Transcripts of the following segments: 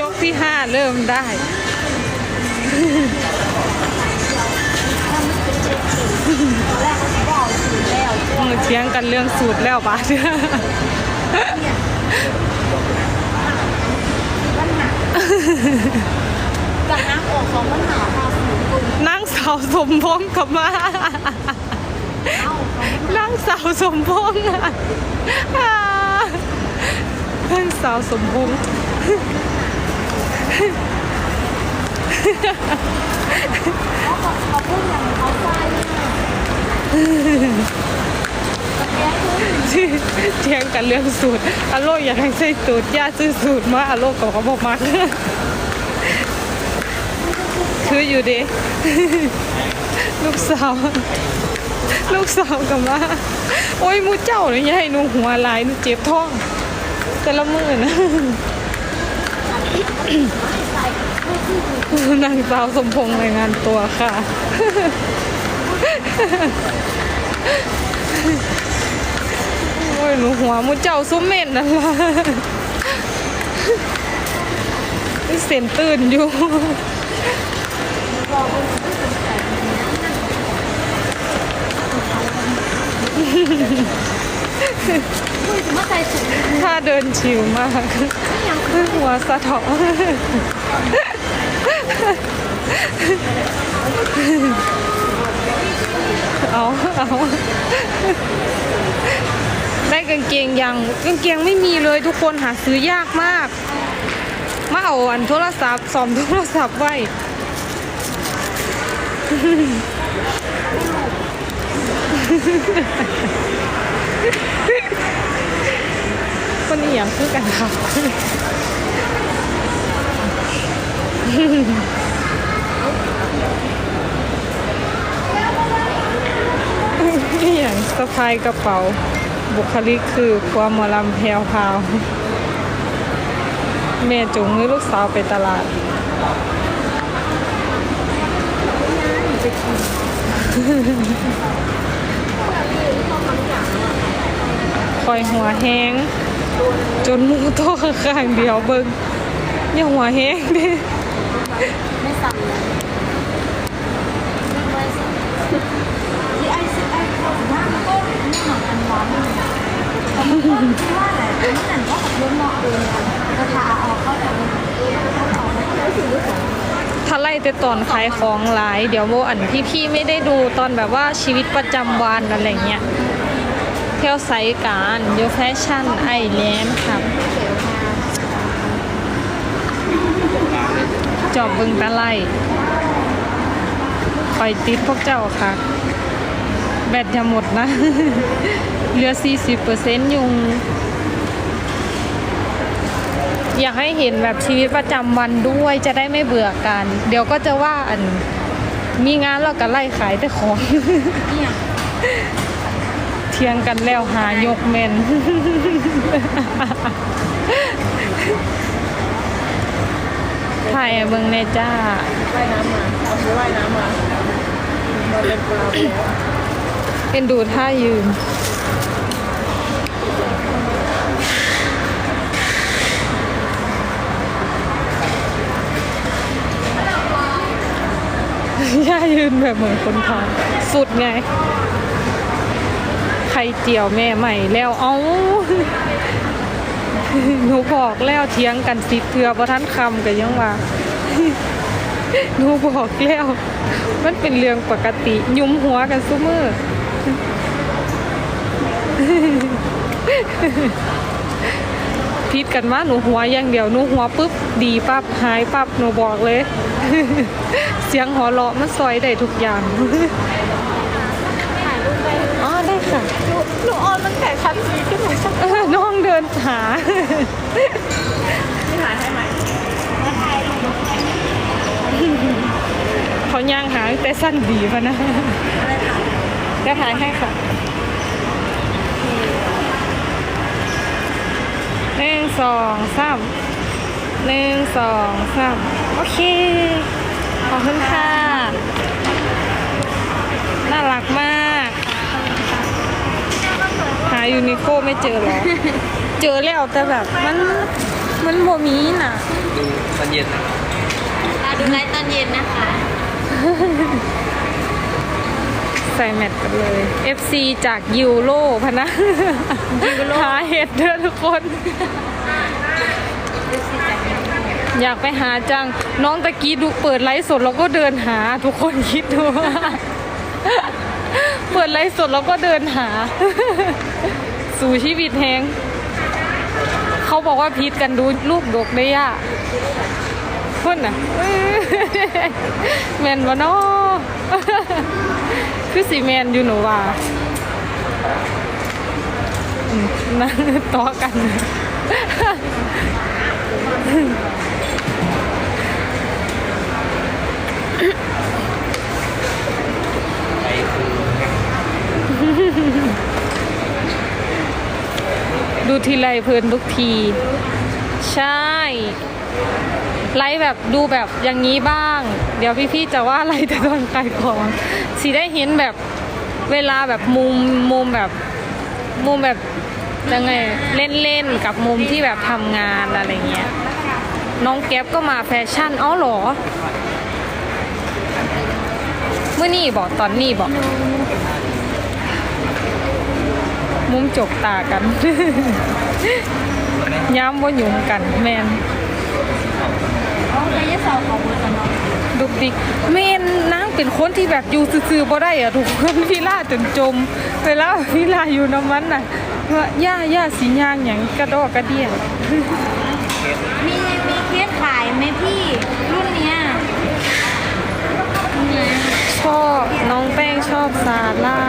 ยกที่ห้าเริ่มได้มือเทียงกันเรื่องสูตรแล้วบาดจากน้ำออกของปัญหาพาสูงตุนนั่งสาวสมพงษ์กลับมานั่งสาวสมพงษ์นั่งสาวสมพงษ์ เขาเขาพูดอย่างเขาใส่ตะแกรงคือเทียงกันเรื่องสูตรอโลอยากให้ใส่สูตรย่าซื้อสูตรมาอโลกก็เขาบอกมาคืออยู่ดิลูกสาว ลูกสาวกับมาโอ้ยมูเจ้าเลยยายหนูหัวลายหนูเจ็บท้อง แต่ละมือนะ นางสาวสมพงษ์รายงานตัวค่ะ โอ้ยหนูหัวมูเจ้าซุ้มเม่นนั่นล่ะเส้นตื่นอยู่ถ้าเดินชิวมาก หัวสะท้อนเอาเอาได้กางเกงยังกางเกงไม่มีเลยทุกคนหาซื้อยากมาก มาเอาอันโทรศัพท์สอมโทรศัพท์ไว้ นนี้อย่างคือกันค่ะนี่อย่างสะพายกระเป๋า บุคลิกคือความมอลำแพวพาวแม่จุงมือลูกสาวไปตลาดคอยหัวแห้ง จนมูโตข้างเดียวเบิ่งย่าหัวแห้งด้ไม่สั่นเลยไม่สั่นที่ไอ้สิไอ้คนน้ำก้นมีหนังอันร้อนเลยคิดว่าแหละนี่หนังก็ขับรถนอกเองกระทาออกเข้าแต่เขาออกไม่ได้ถือว่าถ้าไล่แต่ตอนขายของหลาย เดี๋ยวโมอันที่พี่ไม่ได้ดูตอนแบบว่าชีวิตประจำวันอะไรเงี้ย เที่ยวไซต์การโยแฟชั่นไอแลนด์ครับ จอบบึงตะไลคอยติดพวกเจ้าค่ะ แบตจะหมดนะ เหลือ 40%ยุง อยากให้เห็นแบบชีวิตประจำวันด้วยจะได้ไม่เบื่อกัน เดี๋ยวก็จะว่าอัน มีงานเราก็ไล่ขายแต่ของ เนี่ยเทียงกันแล้วหายกเมน ถ่ายให้เบิ่งแน่จ้าว่ายน้ำมาเอาไปว่ายน้ำมามาเล่นปลาไปแล้วเป็นดูท่ายืนย่ายืนแบบเหมือนคนทานสุดไง ไข่เจียวแม่ใหม่แล้วเอ้าหนูบอกแล้วเทียงกันสิเทือประท่านคำกันยังว่าหนูบอกแล้ว มันเป็นเรื่องปกติ ยุ้มหัวกันซุมือพิดกันว่าหนูหัวอย่างเดียวหนูหัวปุ๊บดีปั๊บหายปั๊บหนูบอกเลย เสียงหัวเราะมันซอยได้ทุกอย่าง ถ่ายรูปไป อ๋อได้ ค่ะหนูออนมันแต่คันสีขึ้นมาสักเออน้องเดินหา ที่ถ่ายให้ไหมเขาย่างหาตั้งแต่สั้นดีพะนะจะถ่ายให้ค่ะหนึ่งสองสามหนึ่งสองสามโอเค ขอบคุณค่ะ น่ารักมากหา ยูนิโคไม่เจอหรอ เจอแล้วแต่แบบมันมันโมมีน่ะเย็นอะดูไลฟ์ตอนเย็นนะคะ ใส่แมทกันเลย FC จากยูโรพะนะหาเห็ดเด้อทุกคน อยากไปหาจัง น้องตะกี้ดูเปิดไลฟ์สดแล้วก็เดินหาทุกคนคิดดู เปิดไลฟ์สดแล้วก็เดินหา สู่ชีวิตแหงเขาบอกว่าพีทกันดูลูกดกได้ยากพื่นน่ะแมนวะนาะคือสีแมนอยู่หนูว่านั่งต่อกันไปคือ ดูทีไรเพลินทุกที ใช่ ไลฟ์แบบดูแบบอย่างนี้บ้าง เดี๋ยวพี่ๆจะว่าอะไรแต่ตอนขายของสีได้เห็นแบบเวลาแบบมุมมุมแบบมุมแบบยังไงเล่นๆกับมุมที่แบบทำงานอะไรเงี้ยน้องแก๊ปก็มาแฟชั่นอ๋อเหรอเมื่อนี่บอกตอนนี้บอก มุมจกตากัน ย้ำว่าหยุ่มกันแมนอ๋อไปยะเสาเขาเบอร์กันเนาะดุกดิกแมนนางเป็นคนที่แบบอยู่ซื่อๆบ่ได้อะทุกคนพี่ล่าจนจมเวลาพี่ล่าอยู่น้ำมันน่ะว่าย่าย่าสีย่างอย่างกระดอกกระเดียมีมีเคสขายไหมพี่รุ่นเนี้ยเนี่ยชอบน้องแป้งชอบซาร่า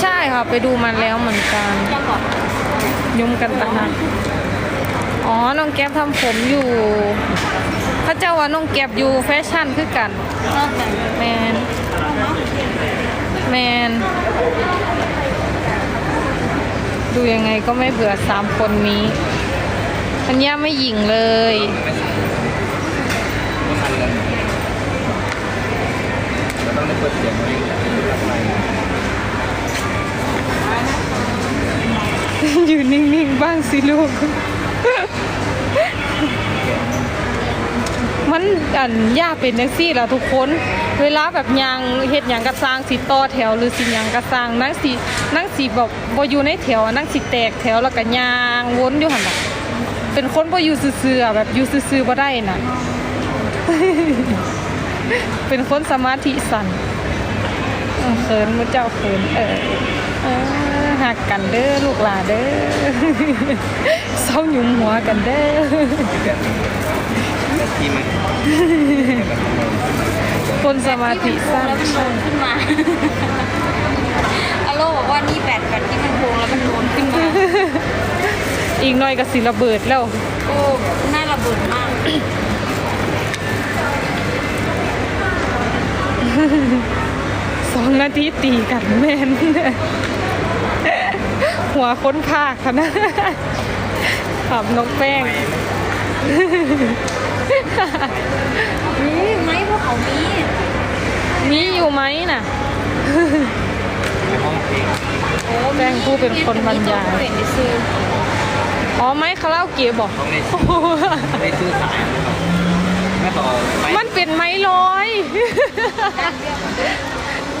ใช่ค่ะ ไปดูมันแล้วเหมือนกันยุ่มกันตะนันอ๋อ น้องแก๊ปทำผมอยู่ พระเจ้าว่าน้องแก๊ปอยู่แฟชั่นคือกันแบบแมน แมน ดูยังไงก็ไม่เบื่อสามคนนี้อันย่าไม่หยิ่งเลย สิลูก มันอันย่าเป็นนักซี่ละทุกคน เวลาแบบยางเฮ็ดยังกระซางสิต่อแถวหรือสิยังกระซางนั่งสินั่งสิแบบบ่อยู่ในแถวนั่งสิแตกแถวแล้วก็ยางวนอยู่หันน่ะเป็นคนบ่อยู่ซื่อๆแบบอยู่ซื่อๆบ่ได้น่ะ เป็นคนสมาธิสั่นเขินมุเจ้าเขินเออเออ หักกันเด้อลูกหลานเด้อเศร้าหยุมหัวกันเด้อที่มันคนสมาธิสั้นแล้วมันโดนขึ้นมาอโลบอกว่านี่แบตแบตที่มันโพงแล้วมันโดนขึ้นมาอีกหน่อยก็สิระเบิดแล้ว โอ้ น่าระเบิดมากสองนาทีตีกันแม่น หัวค้นภาคค่ะนะขับนกแป้งนี่ไหมพวกเขามีนี่อยู่ไหมน่ะในห้องเพลงโอ้แป้งผู้เป็นคนบรรยายเห็นในซื้ออ๋อไหมคาราโอเกะบอกห้องในในซื้อสายนะครับแม่ต่อไปมันเป็นไม้ลอย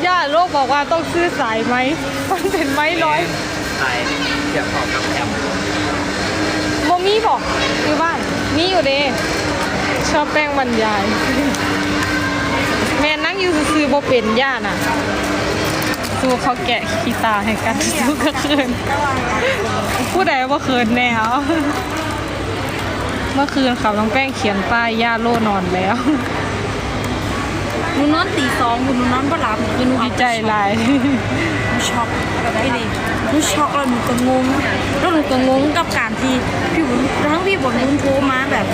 ย่าโลกบอกว่าต้องซื้อสายไหมมันเป็นไม้ลอยสายเสียบเข้ากับแอมโมมีบอกอยู่บ้าน มีอยู่เด้ชอบแป้งบรรยาย แม่นั่งอยู่ซื้อๆบ่เป็นย่าน่ะสู้เขาแกะขีตาให้กันสู้ก็เคินผู้ใดว่าเคินแนวเมื่อคืนขับน้องแป้งเขียนป้ายย่าโลนอนแล้ว หนูนอนตีสองหนูนอนบ่หลับคือหนูดีใจหลาย หนูช็อกไม่ดีหนูช็อกแล้วหนูก็งงแล้วหนูก็งงกับการที่พี่บุญทั้งพี่บุญนุ้นโทรมาแบบ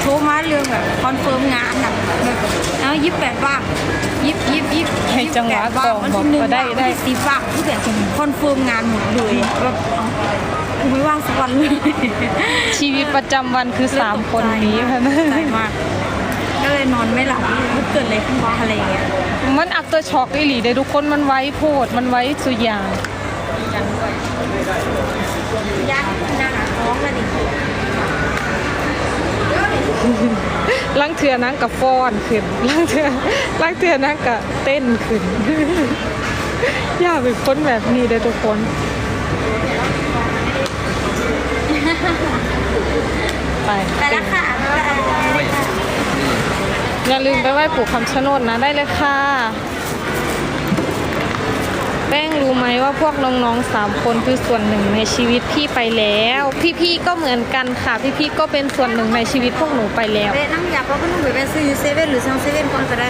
โทรมาเรื่องแบบคอนเฟิร์มงานอะแบบเอายิบแปดว่างยิบยิบยิบให้จังหวะ28ว่างตรงวันที่หนึ่งบอกว่าได้ว่างได้วันที่สิบว่างที่แบบคอนเฟิร์มงานหมดเลยแบบเอากูไม่ว่างสักวันเลย ชีวิตประจำวันคือสามคนนี้ค่ะนะ ใจมากก็ เลยนอนไม่หลับมันเกิดอะไรขึ้นวะอะไรอย่างเงี้ยมันอั t เตอร์ช็อกอีหลีเด้ทุกคนมันไว้โพดมันไว้สุดอย่างยักษ์หน้าท้องแล้วดิลังเทือนั่งกับฟ้อนขึ้นลังเทือลังเทือนั่งกับเต้นขึ้นอย่าเป็นคนแบบนี้เด้อทุกคนไปไปแล้วค่ะ อย่าลืมไปไหว้ปู่คำชะโนดนะได้เลยค่ะ แป้งรู้ไหมว่าพวกน้องๆสามคนคือส่วนหนึ่งในชีวิตพี่ไปแล้ว พี่ๆก็เหมือนกันค่ะ พี่ๆก็เป็นส่วนหนึ่งในชีวิตพวกหนูไปแล้วเว้นั่งอยากเราก็ต้องไปแวะซื้ออยู่เซเว่นหรือซังเซเว่นก่อนก็ได้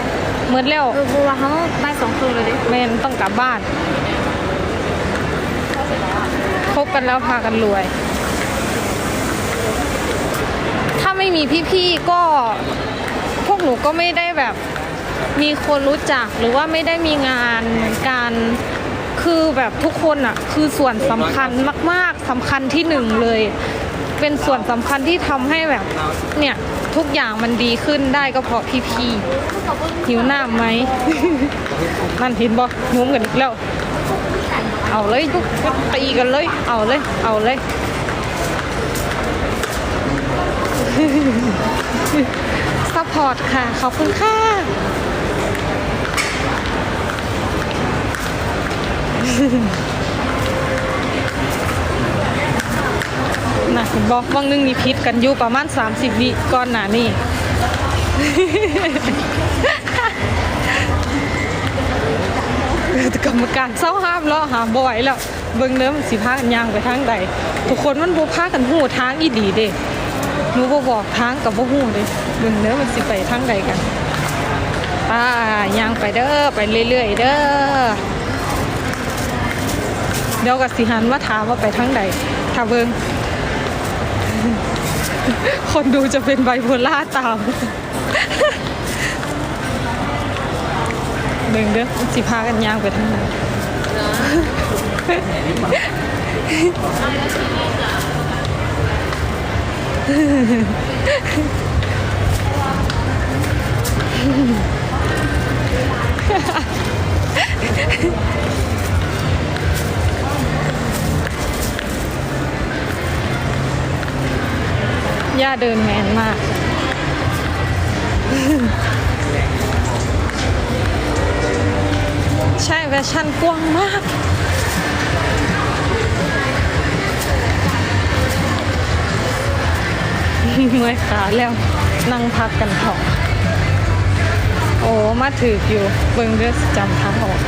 เหมือนแล้วเออเพราะว่าเขาบ่ายสองครึ่งเลยดิแม่นต้องกลับบ้านคบกันแล้วพากันรวย ถ้าไม่มีพี่ๆก็พวก หนูก็ไม่ได้แบบมีคนรู้จักหรือว่าไม่ได้มีงานเหมือนกันคือแบบทุกคนอะคือส่วนสำคัญมาก ๆสำคัญที่หนึ่งเลย เป็นส่วนสำคัญที่ทำให้แบบเนี่ยทุกอย่างมันดีขึ้นได้ก็เพราะพี่ๆหิวหน้ำไหม นั่นเห็นบ่งมกันอีกแล้ว เอาเลยทุกตีกันเลย เอาเลย เอาเลย ซัพพอร์ตค่ะ ขอบคุณค่ะ น่ะเห็นบอกวังหนึงนี่พิษกันอยู่ประมาณ 30 วิก่อนหน้านี่ กรรมการเศร้าห้ามแล้วหาบ่ไหวแล้ว เบิ่งเนื้อมันสิพากันยางไปทางใด ทุกคนมันบ่พากันหู้ทางอีดีเด้ หนูบ่บอกทางกับบ่ฮู้เด้เบิ่งเนื้อมันสิไปทางใดกันป้าย่างไปเด้อไปเรื่อย ๆ เด้อเดี๋ยวก็สิหันมาถามว่าไปทางใดถ้าเบิ่งคนดูจะเป็นไบโพล่าตามเบิ่งเด้อสิพากันย่างไปทางไหน ย่าเดินแมนมาก ใช่แฟชั่นกว้างมาก เมื่อยขาแล้วนั่งพักกันเถอะโอ้มาถืออยู่เบิ่งเดือดจำทางออก